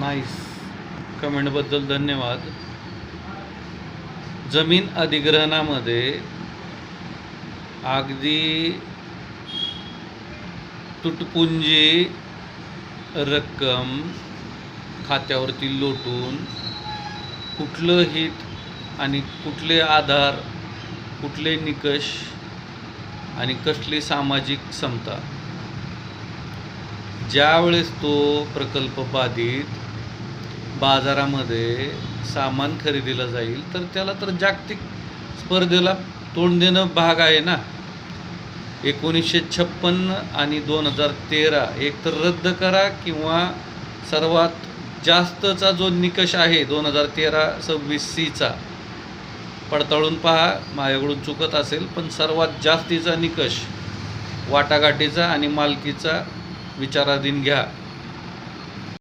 Nice कमेंटबद्दल धन्यवाद. जमीन अधिग्रहणामध्ये अगदी तुटपुंजी रक्कम खात्यावरती लोटून कुठलं हित आणि कुठले आधार कुठले निकष आणि कसली सामाजिक समता. ज्यावेळेस तो प्रकल्प बाधित बाजारामध्ये सामान खरेदीला जाईल तर त्याला तर जागतिक स्पर्धेला तोंड देणं भाग आहे ना. एकोणीसशे छप्पन्न आणि दोन हजार तेरा एकतर रद्द करा किंवा सर्वात जास्तचा जो निकष आहे दोन हजार तेरा सव्वीस सीचा पडताळून पहा माझ्याकडून चुकत असेल पण सर्वात जास्तीचा निकष वाटाघाटीचा आणि मालकीचा विचाराधीन घ्या.